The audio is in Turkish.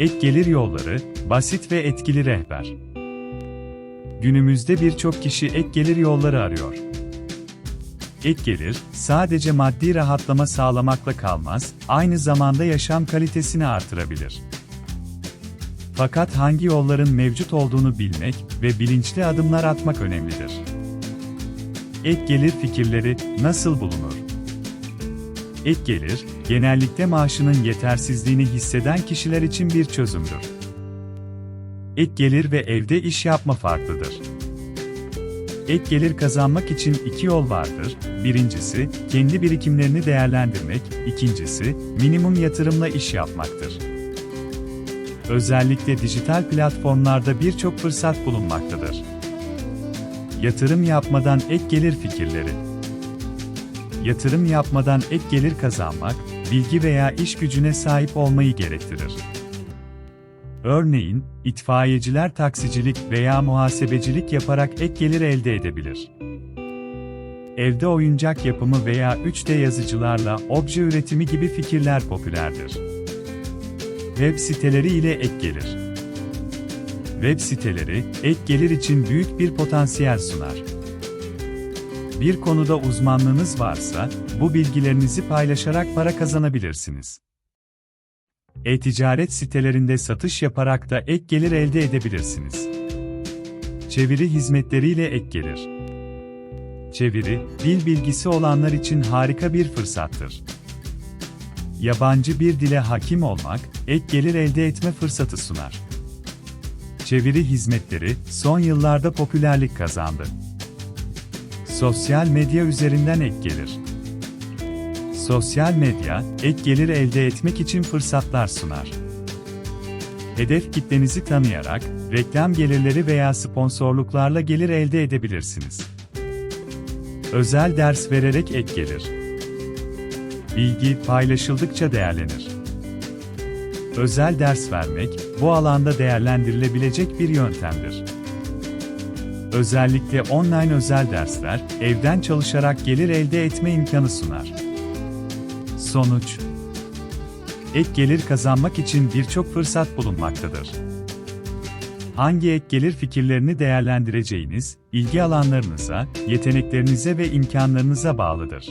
Ek gelir yolları, basit ve etkili rehber. Günümüzde birçok kişi ek gelir yolları arıyor. Ek gelir, sadece maddi rahatlama sağlamakla kalmaz, aynı zamanda yaşam kalitesini artırabilir. Fakat hangi yolların mevcut olduğunu bilmek ve bilinçli adımlar atmak önemlidir. Ek gelir fikirleri nasıl bulunur? Ek gelir, genellikle maaşının yetersizliğini hisseden kişiler için bir çözümdür. Ek gelir ve evde iş yapma farklıdır. Ek gelir kazanmak için iki yol vardır. Birincisi, kendi birikimlerini değerlendirmek, ikincisi, minimum yatırımla iş yapmaktır. Özellikle dijital platformlarda birçok fırsat bulunmaktadır. Yatırım yapmadan ek gelir fikirleri. Yatırım yapmadan ek gelir kazanmak, bilgi veya iş gücüne sahip olmayı gerektirir. Örneğin, itfaiyeciler taksicilik veya muhasebecilik yaparak ek gelir elde edebilir. Evde oyuncak yapımı veya 3D yazıcılarla obje üretimi gibi fikirler popülerdir. Web siteleri ile ek gelir. Web siteleri, ek gelir için büyük bir potansiyel sunar. Bir konuda uzmanlığınız varsa, bu bilgilerinizi paylaşarak para kazanabilirsiniz. E-ticaret sitelerinde satış yaparak da ek gelir elde edebilirsiniz. Çeviri hizmetleriyle ek gelir. Çeviri, dil bilgisi olanlar için harika bir fırsattır. Yabancı bir dile hakim olmak, ek gelir elde etme fırsatı sunar. Çeviri hizmetleri son yıllarda popülerlik kazandı. Sosyal medya üzerinden ek gelir. Sosyal medya, ek gelir elde etmek için fırsatlar sunar. Hedef kitlenizi tanıyarak, reklam gelirleri veya sponsorluklarla gelir elde edebilirsiniz. Özel ders vererek ek gelir. Bilgi paylaşıldıkça değerlenir. Özel ders vermek, bu alanda değerlendirilebilecek bir yöntemdir. Özellikle online özel dersler, evden çalışarak gelir elde etme imkanı sunar. Sonuç Ek gelir kazanmak için birçok fırsat bulunmaktadır. Hangi ek gelir fikirlerini değerlendireceğiniz, ilgi alanlarınıza, yeteneklerinize ve imkanlarınıza bağlıdır.